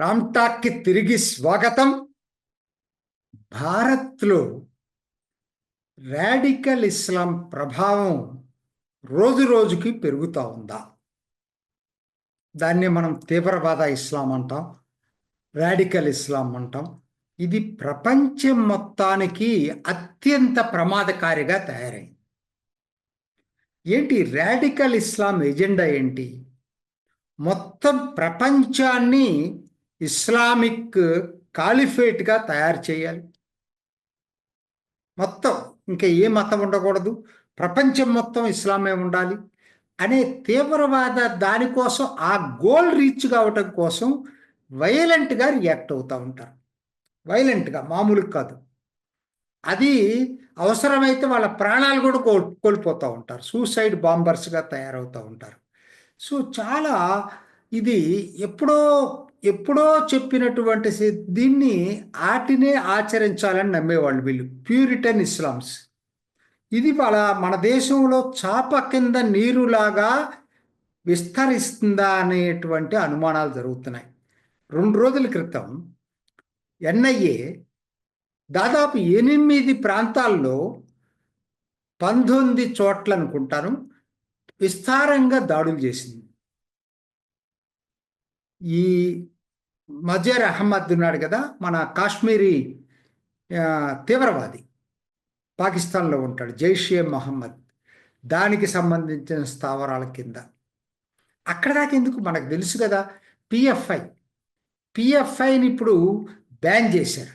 రామ్టాక్కి తిరిగి స్వాగతం. భారత్లో రాడికల్ ఇస్లాం ప్రభావం రోజు రోజుకి పెరుగుతూ ఉందా? దాన్ని మనం తీవ్రవాద ఇస్లాం అంటాం రాడికల్ ఇస్లాం అంటాం. ఇది ప్రపంచం మొత్తానికి అత్యంత ప్రమాదకారిగా తయారైంది. ఏంటి రాడికల్ ఇస్లాం ఎజెండా ఏంటి? మొత్తం ప్రపంచాన్ని ఇస్లామిక్ కాలిఫేట్గా తయారు చేయాలి. మొత్తం ఇంకా ఏ మతం ఉండకూడదు. ప్రపంచం మొత్తం ఇస్లామే ఉండాలి అనే తీవ్రవాద దానికోసం ఆ గోల్ రీచ్ కావటం కోసం వైలెంట్గా రియాక్ట్ అవుతూ ఉంటారు. వైలెంట్గా మామూలుగా కాదు. అది అవసరమైతే వాళ్ళ ప్రాణాలు కూడా కోల్ కోల్పోతూ ఉంటారు. సూసైడ్ బాంబర్స్గా తయారవుతూ ఉంటారు. సో చాలా ఇది ఎప్పుడో ఎప్పుడో చెప్పినటువంటి దీన్ని ఆటినే ఆచరించాలని నమ్మేవాళ్ళు వీళ్ళు. ప్యూరిటన్ ఇస్లామ్స్ ఇది వాళ్ళ మన దేశంలో చాప కింద నీరులాగా విస్తరిస్తుందా అనేటువంటి అనుమానాలు జరుగుతున్నాయి. రెండు రోజుల క్రితం ఎన్ఐఏ దాదాపు ఎనిమిది ప్రాంతాల్లో పంతొమ్మిది చోట్ల అనుకుంటాను విస్తారంగా దాడులు చేసింది. ఈ మజర్ అహ్మద్ ఉన్నాడు కదా మన కాశ్మీరీ తీవ్రవాది. పాకిస్తాన్లో ఉంటాడు జైషే మహమ్మద్. దానికి సంబంధించిన స్థావరాల కింద. అక్కడ దాకా ఎందుకు? మనకు తెలుసు కదా పిఎఫ్ఐ. పిఎఫ్ఐని ఇప్పుడు బ్యాన్ చేశారు.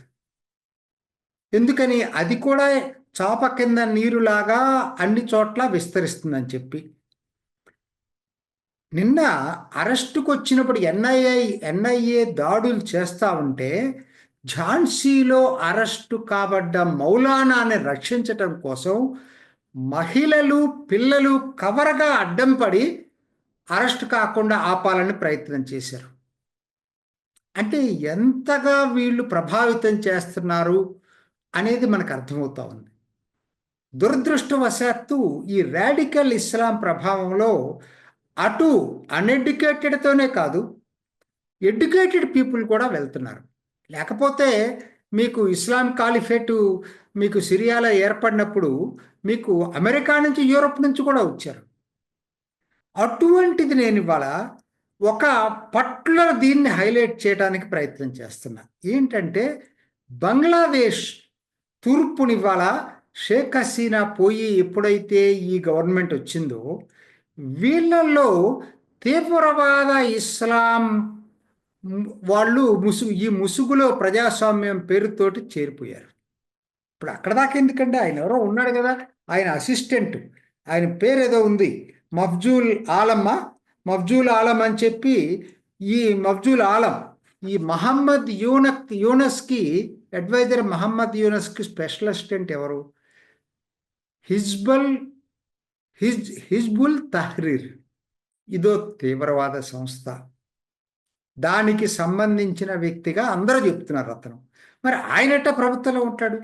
ఎందుకని? అది కూడా చాప కింద నీరులాగా అన్ని చోట్ల విస్తరిస్తుందని చెప్పి. నిన్న అరెస్టుకు వచ్చినప్పుడు ఎన్ఐఏ ఎన్ఐఏ దాడులు చేస్తూ ఉంటే ఝాన్సీలో అరెస్టు కాబడ్డ మౌలానాని రక్షించటం కోసం మహిళలు పిల్లలు కవరగా అడ్డం పడి అరెస్ట్ కాకుండా ఆపాలని ప్రయత్నం చేశారు. అంటే ఎంతగా వీళ్ళు ప్రభావితం చేస్తున్నారు అనేది మనకు అర్థమవుతా ఉంది. దురదృష్టవశాత్తు ఈ రాడికల్ ఇస్లాం ప్రభావంలో అటు అన్ఎడ్యుకేటెడ్తోనే కాదు ఎడ్యుకేటెడ్ పీపుల్ కూడా వెళ్తున్నారు. లేకపోతే మీకు ఇస్లాం కాలిఫేటు మీకు సిరియాలో ఏర్పడినప్పుడు మీకు అమెరికా నుంచి యూరోప్ నుంచి కూడా వచ్చారు. అటువంటిది నేను ఇవాళ ఒక పర్టికులర్ దీన్ని హైలైట్ చేయడానికి ప్రయత్నం చేస్తున్నా. ఏంటంటే బంగ్లాదేశ్ తూర్పునివ్వాల షేక్ హసీనా పోయి ఎప్పుడైతే ఈ గవర్నమెంట్ వచ్చిందో వీళ్ళల్లో తీవ్రవాద ఇస్లాం వాళ్ళు ముసుగు ఈ ముసుగులో ప్రజాస్వామ్యం పేరుతోటి చేరిపోయారు. ఇప్పుడు అక్కడ దాకా ఎందుకంటే ఆయన ఎవరో ఉన్నాడు కదా? ఆయన అసిస్టెంట్. ఆయన పేరు ఏదో ఉంది. మఫ్జూల్ ఆలమ్మ. మఫ్జూల్ ఆలం అని చెప్పి ఈ మఫ్జూల్ ఆలం ఈ మహమ్మద్ యూనక్ యూనస్కి అడ్వైజర్ మహమ్మద్ యూనస్కి స్పెషల్ అసిస్టెంట్ ఎవరు? హిజ్బల్ హిజ్ హిజ్బుల్ తహ్రీర్ ఇదో తీవ్రవాద సంస్థ దానికి సంబంధించిన వ్యక్తిగా అందరూ చెప్తున్నారు అతను మరి ఆయనట ప్రభుత్వంలో ఉంటాడు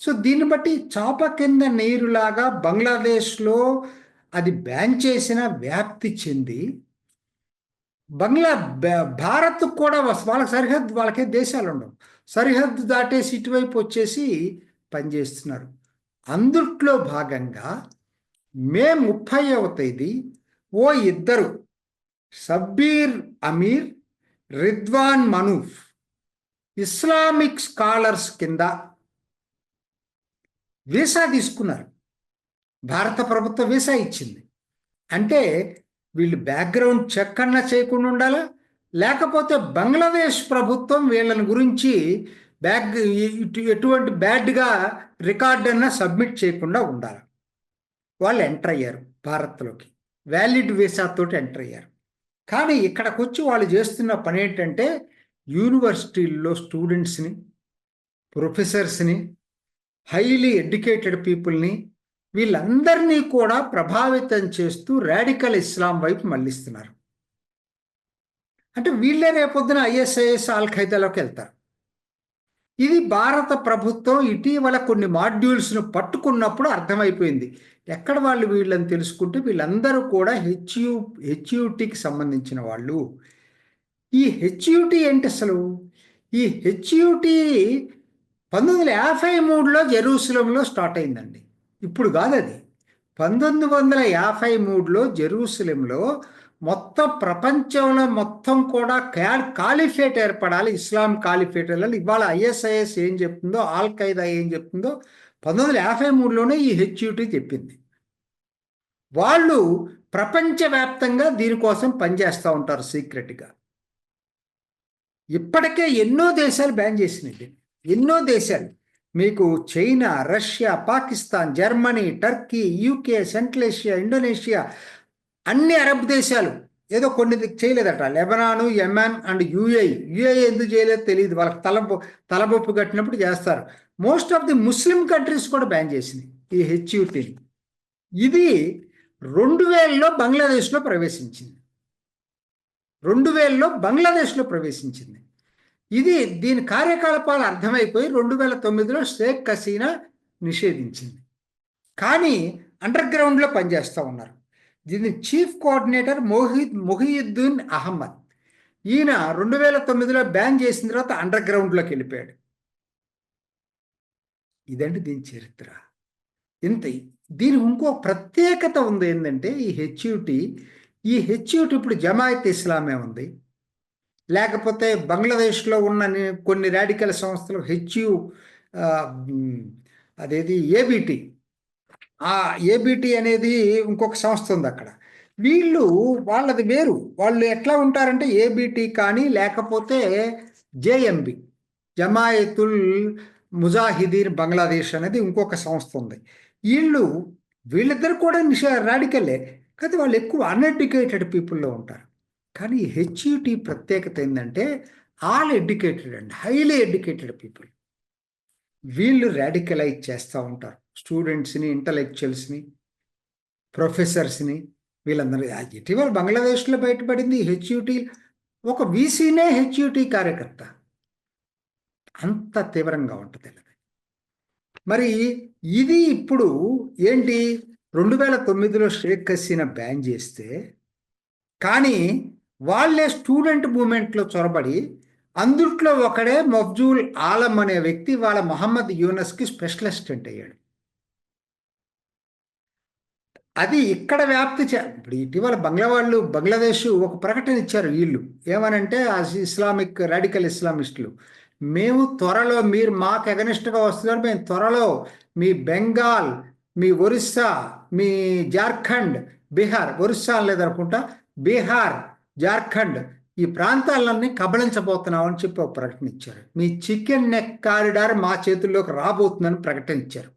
సో దీన్ని బట్టి చాప కింద నీరులాగా బంగ్లాదేశ్లో అది బ్యాన్ చేసిన వ్యాప్తి చెంది బంగ్లా భారత్ కూడా వాళ్ళకి సరిహద్దు వాళ్ళకే దేశాలు ఉండవు సరిహద్దు దాటేసి ఇటువైపు వచ్చేసి పనిచేస్తున్నారు అందుట్లో భాగంగా మే ముప్పైవ తేదీ ఓ ఇద్దరు సబ్బీర్ అమీర్ రిద్వాన్ మనూఫ్ ఇస్లామిక్ స్కాలర్స్ కింద వీసా తీసుకున్నారు. భారత ప్రభుత్వం వీసా ఇచ్చింది. అంటే వీళ్ళు బ్యాక్గ్రౌండ్ చెక్ అన్నా చేయకుండా ఉండాలా? లేకపోతే బంగ్లాదేశ్ ప్రభుత్వం వీళ్ళని గురించి బ్యాక్ ఎటువంటి బ్యాడ్గా రికార్డ్ అన్నా సబ్మిట్ చేయకుండా ఉండాలి? వాళ్ళు ఎంటర్ అయ్యారు భారత్లోకి. వ్యాలిడ్ వీసాతోటి ఎంటర్ అయ్యారు. కానీ ఇక్కడికి వచ్చి వాళ్ళు చేస్తున్న పని ఏంటంటే యూనివర్సిటీల్లో స్టూడెంట్స్ని ప్రొఫెసర్స్ని హైలీ ఎడ్యుకేటెడ్ పీపుల్ని వీళ్ళందరినీ కూడా ప్రభావితం చేస్తూ రాడికల్ ఇస్లాం వైపు మళ్ళిస్తున్నారు. అంటే వీళ్ళే రేపొద్దున ఐఎస్ఐఎస్ ఆల్ ఖైదాలోకి వెళ్తారు. ఇది భారత ప్రభుత్వం ఇటీవల కొన్ని మాడ్యూల్స్ను పట్టుకున్నప్పుడు అర్థమైపోయింది. ఎక్కడ వాళ్ళు వీళ్ళని తెలుసుకుంటే వీళ్ళందరూ కూడా హెచ్యు హెచ్యూటీకి సంబంధించిన వాళ్ళు. ఈ హెచ్యూటీ ఏంటి అసలు? ఈ హెచ్యుటి పంతొమ్మిది వందల యాభై మూడులో జెరూసలంలో స్టార్ట్ అయిందండి. ఇప్పుడు కాదు అది. పంతొమ్మిది వందల యాభై మూడులో జెరూసలంలో మొత్తం ప్రపంచంలో మొత్తం కూడా క్యా- కాలిఫేట్ ఏర్పడాలి. ఇస్లాం కాలిఫేట్ వెళ్ళాలి ఇవాళ ఐఎస్ఐఎస్ ఏం చెప్తుందో ఆల్ ఖైదా ఏం చెప్తుందో పంతొమ్మిది వందల యాభై మూడులోనే ఈ హెచ్యుటీ చెప్పింది. వాళ్ళు ప్రపంచవ్యాప్తంగా దీనికోసం పనిచేస్తూ ఉంటారు సీక్రెట్గా. ఇప్పటికే ఎన్నో దేశాలు బ్యాన్ చేసినాయి ఎన్నో దేశాలు. మీకు China Russia Pakistan Germany Turkey UK central Asia Indonesia అన్ని అరబ్ దేశాలు ఏదో కొన్ని చేయలేదట. Lebanon Yemen and UAE. UAE ఎందుకు చేయలేదో తెలియదు వాళ్ళకి తలపు తలబొప్పు కట్టినప్పుడు చేస్తారు. Most of the Muslim countries కూడా బ్యాన్ చేసింది ఈ హెచ్యుటీని ఇది రెండు వేలలో బంగ్లాదేశ్లో ప్రవేశించింది. రెండు వేలలో బంగ్లాదేశ్లో ప్రవేశించింది. ఇది దీని కార్యకలాపాలు అర్థమైపోయి రెండు వేల తొమ్మిదిలో షేక్ హసీనా నిషేధించింది. కానీ అండర్ గ్రౌండ్లో పనిచేస్తూ ఉన్నారు. దీని చీఫ్ కోఆర్డినేటర్ మోహిద్ మొహియుద్దీన్ అహ్మద్. ఈయన రెండు వేల తొమ్మిదిలో బ్యాన్ చేసిన తర్వాత అండర్ గ్రౌండ్లోకి వెళ్ళిపోయాడు. ఇదండి దీని చరిత్ర? ఇంత దీని ఇంకో ప్రత్యేకత ఉంది ఏంటంటే ఈ హెచ్యుటి ఈ హెచ్యుటి ఇప్పుడు జమాయత్ ఇస్లామే ఉంది. లేకపోతే బంగ్లాదేశ్లో ఉన్న కొన్ని రాడికల్ సంస్థలు హెచ్యు అదేది ఏబిటి ఆ ఏబిటి అనేది ఇంకొక సంస్థ ఉంది అక్కడ. వీళ్ళు వాళ్ళది వేరు. వాళ్ళు ఎట్లా ఉంటారంటే ఏబిటి కానీ లేకపోతే జేఎంబి జమాయతుల్ ముజాహిదీన్ బంగ్లాదేశ్ అనేది ఇంకొక సంస్థ ఉంది. వీళ్ళు వీళ్ళిద్దరు కూడా నిషా రాడికల్లే కానీ వాళ్ళు ఎక్కువ అన్ఎడ్యుకేటెడ్ పీపుల్లో ఉంటారు. కానీ హెచ్యుటి ప్రత్యేకత ఏంటంటే all educated and highly educated people వీళ్ళు రాడికలైజ్ చేస్తూ ఉంటారు. స్టూడెంట్స్ని ఇంటలెక్చువల్స్ని ప్రొఫెసర్స్ని వీళ్ళందరూ ఇటీవల బంగ్లాదేశ్లో బయటపడింది హెచ్యుటీ ఒక వీసీనే హెచ్యుటీ కార్యకర్త. అంత తీవ్రంగా ఉంటుంది మరి ఇది ఇప్పుడు ఏంటి? రెండు వేల తొమ్మిదిలో షేక్ హసీనా బ్యాన్ చేస్తే కానీ వాళ్ళే స్టూడెంట్ మూమెంట్లో చొరబడి అందుట్లో ఒకడే మఫ్జూల్ ఆలం అనే వ్యక్తి వాళ్ళ మొహమ్మద్ యూనస్కి స్పెషల్ అసిస్టెంట్ అయ్యాడు. అది ఇక్కడ వ్యాప్తి చే ఇప్పుడు ఇటీవల బంగ్లా వాళ్ళు బంగ్లాదేశ్ ఒక ప్రకటన ఇచ్చారు వీళ్ళు. ఏమనంటే ఆ ఇస్లామిక్ రాడికల్ ఇస్లామిస్టులు మేము త్వరలో మీరు మాకు ఎగనిస్ట్గా వస్తున్నారు. మేము త్వరలో మీ బెంగాల్ మీ ఒరిస్సా మీ జార్ఖండ్ బీహార్ ఒరిస్సా లేదనుకుంటా బీహార్ జార్ఖండ్ ఈ ప్రాంతాలన్నీ కబళించబోతున్నాం అని చెప్పి ఒక ప్రకటన ఇచ్చారు. మీ చికెన్ నెక్ కారిడార్ మా చేతుల్లోకి రాబోతుందని ప్రకటన ఇచ్చారు.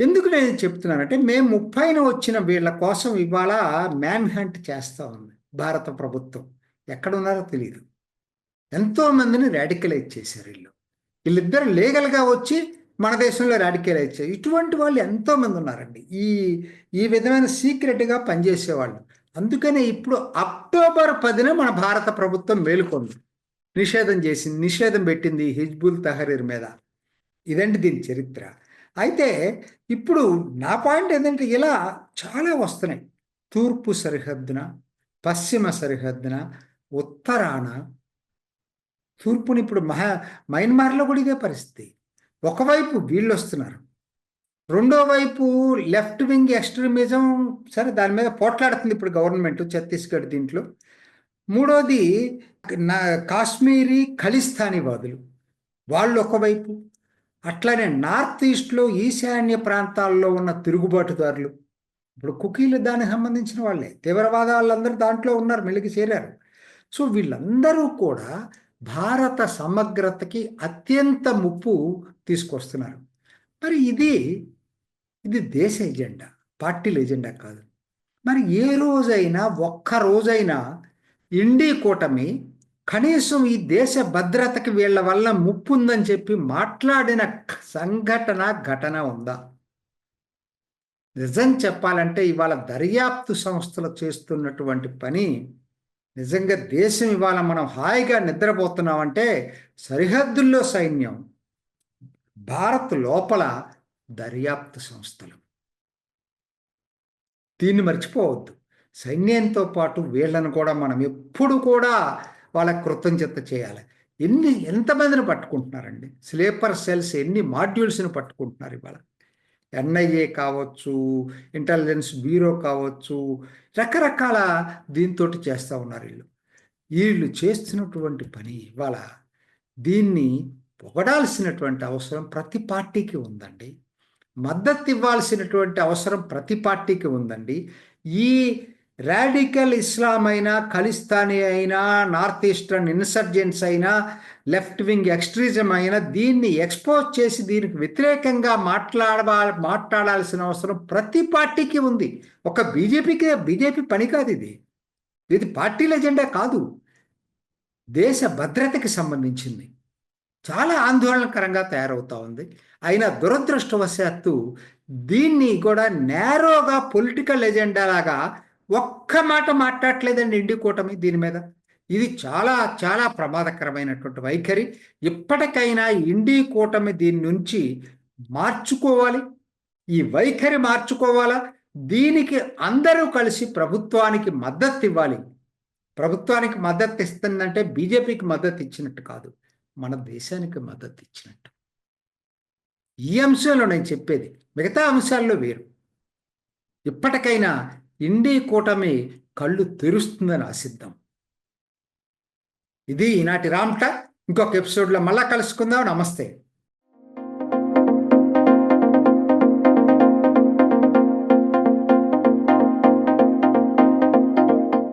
ఎందుకు నేను చెప్తున్నానంటే మేము ముప్పైన వచ్చిన వీళ్ళ కోసం ఇవాళ మ్యాన్ హ్యాంట్ చేస్తూ ఉంది భారత ప్రభుత్వం. ఎక్కడున్నారో తెలియదు ఎంతో మందిని రాడికలైజ్ చేశారు వీళ్ళు. వీళ్ళిద్దరు లీగల్గా వచ్చి మన దేశంలో రాడికలైజ్ చేశారు ఇటువంటి వాళ్ళు ఎంతోమంది ఉన్నారండి. ఈ ఈ విధమైన సీక్రెట్గా పనిచేసేవాళ్ళు. అందుకనే ఇప్పుడు అక్టోబర్ పదిన మన భారత ప్రభుత్వం మేలుకొంది. నిషేధం చేసింది నిషేధం పెట్టింది హిజ్బుల్ తహరీర్ మీద. ఇదండి దీని చరిత్ర. అయితే ఇప్పుడు నా పాయింట్ ఏంటంటే ఇలా చాలా వస్తున్నాయి. తూర్పు సరిహద్దున పశ్చిమ సరిహద్దున ఉత్తరాన. తూర్పుని ఇప్పుడు మహా మయన్మార్లో కూడా ఇదే పరిస్థితి. ఒకవైపు వీళ్ళు వస్తున్నారు. రెండో వైపు లెఫ్ట్ వింగ్ ఎక్స్ట్రీమిజం సరే దాని మీద పోట్లాడుతుంది ఇప్పుడు గవర్నమెంట్ ఛత్తీస్గఢ్ దీంట్లో. మూడోది నా కాశ్మీరీ ఖలిస్తానీవాదులు వాళ్ళు ఒకవైపు అట్లనే నార్త్ ఈస్ట్లో ఈశాన్య ప్రాంతాల్లో ఉన్న తిరుగుబాటుదారులు ఇప్పుడు కుకీలు దానికి సంబంధించిన వాళ్ళే తీవ్రవాద వాళ్ళందరూ దాంట్లో ఉన్నారు మెలిగి చేరారు. సో వీళ్ళందరూ కూడా భారత సమగ్రతకి అత్యంత ముప్పు తీసుకొస్తున్నారు. మరి ఇది ఇది దేశ ఎజెండా పార్టీల ఎజెండా కాదు. మరి ఏ రోజైనా ఒక్క రోజైనా ఇండి కూటమి కనీసం ఈ దేశ భద్రతకి వీళ్ళ వల్ల ముప్పు ఉందని చెప్పి మాట్లాడిన సంఘటన ఘటన ఉందా? నిజం చెప్పాలంటే ఇవాళ దర్యాప్తు సంస్థలు చేస్తున్నటువంటి పని నిజంగా దేశం ఇవాళ మనం హాయిగా నిద్రపోతున్నామంటే సరిహద్దుల్లో సైన్యం భారత్ లోపల దర్యాప్తు సంస్థలు. దీన్ని మర్చిపోవద్దు. సైన్యంతో పాటు వీళ్ళను కూడా మనం ఎప్పుడు కూడా వాళ్ళకి కృతజ్ఞత చేయాలి. ఎన్ని ఎంతమందిని పట్టుకుంటున్నారండి? స్లీపర్ సెల్స్ ఎన్ని మాడ్యూల్స్ని పట్టుకుంటున్నారు ఇవాళ? ఎన్ఐఏ కావచ్చు ఇంటెలిజెన్స్ బ్యూరో కావచ్చు రకరకాల దీంతో చేస్తూ ఉన్నారు వీళ్ళు. వీళ్ళు చేస్తున్నటువంటి పని ఇవాళ దీన్ని పొగడాల్సినటువంటి అవసరం ప్రతి పార్టీకి ఉందండి. మద్దతు ఇవ్వాల్సినటువంటి అవసరం ప్రతి పార్టీకి ఉందండి. ఈ రాడికల్ ఇస్లాం అయినా ఖలిస్తానీ అయినా నార్త్ ఈస్టర్న్ ఇన్సర్జెన్స్ అయినా లెఫ్ట్ వింగ్ ఎక్స్ట్రీజం అయినా దీన్ని ఎక్స్పోజ్ చేసి దీనికి వ్యతిరేకంగా మాట్లాడ మాట్లాడాల్సిన అవసరం ప్రతి పార్టీకి ఉంది. ఒక బీజేపీకి బీజేపీ పని కాదు ఇది. ఇది పార్టీల ఎజెండా కాదు. దేశ భద్రతకి సంబంధించింది. చాలా ఆందోళనకరంగా తయారవుతా ఉంది. అయినా దురదృష్టవశాత్తు దీన్ని కూడా నేరోగా పొలిటికల్ ఎజెండా లాగా ఒక్క మాట మాట్లాడలేదండి ఇండి కూటమి దీని మీద. ఇది చాలా చాలా ప్రమాదకరమైనటువంటి వైఖరి. ఇప్పటికైనా ఇండి కూటమి దీని నుంచి మార్చుకోవాలి. ఈ వైఖరి మార్చుకోవాలా? దీనికి అందరూ కలిసి ప్రభుత్వానికి మద్దతు ఇవ్వాలి. ప్రభుత్వానికి మద్దతు ఇస్తుందంటే బీజేపీకి మద్దతు ఇచ్చినట్టు కాదు. మన దేశానికి మద్దతు ఇచ్చినట్టు. ఈ అంశంలో నేను చెప్పేది మిగతా అంశాల్లో వేరు. ఇప్పటికైనా ఇండి కూటమి కళ్ళు తెరుస్తుందని ఆశిద్దాం. ఇది ఈనాటి రామ్ట. ఇంకొక ఎపిసోడ్లో మళ్ళా కలుసుకుందాం. నమస్తే.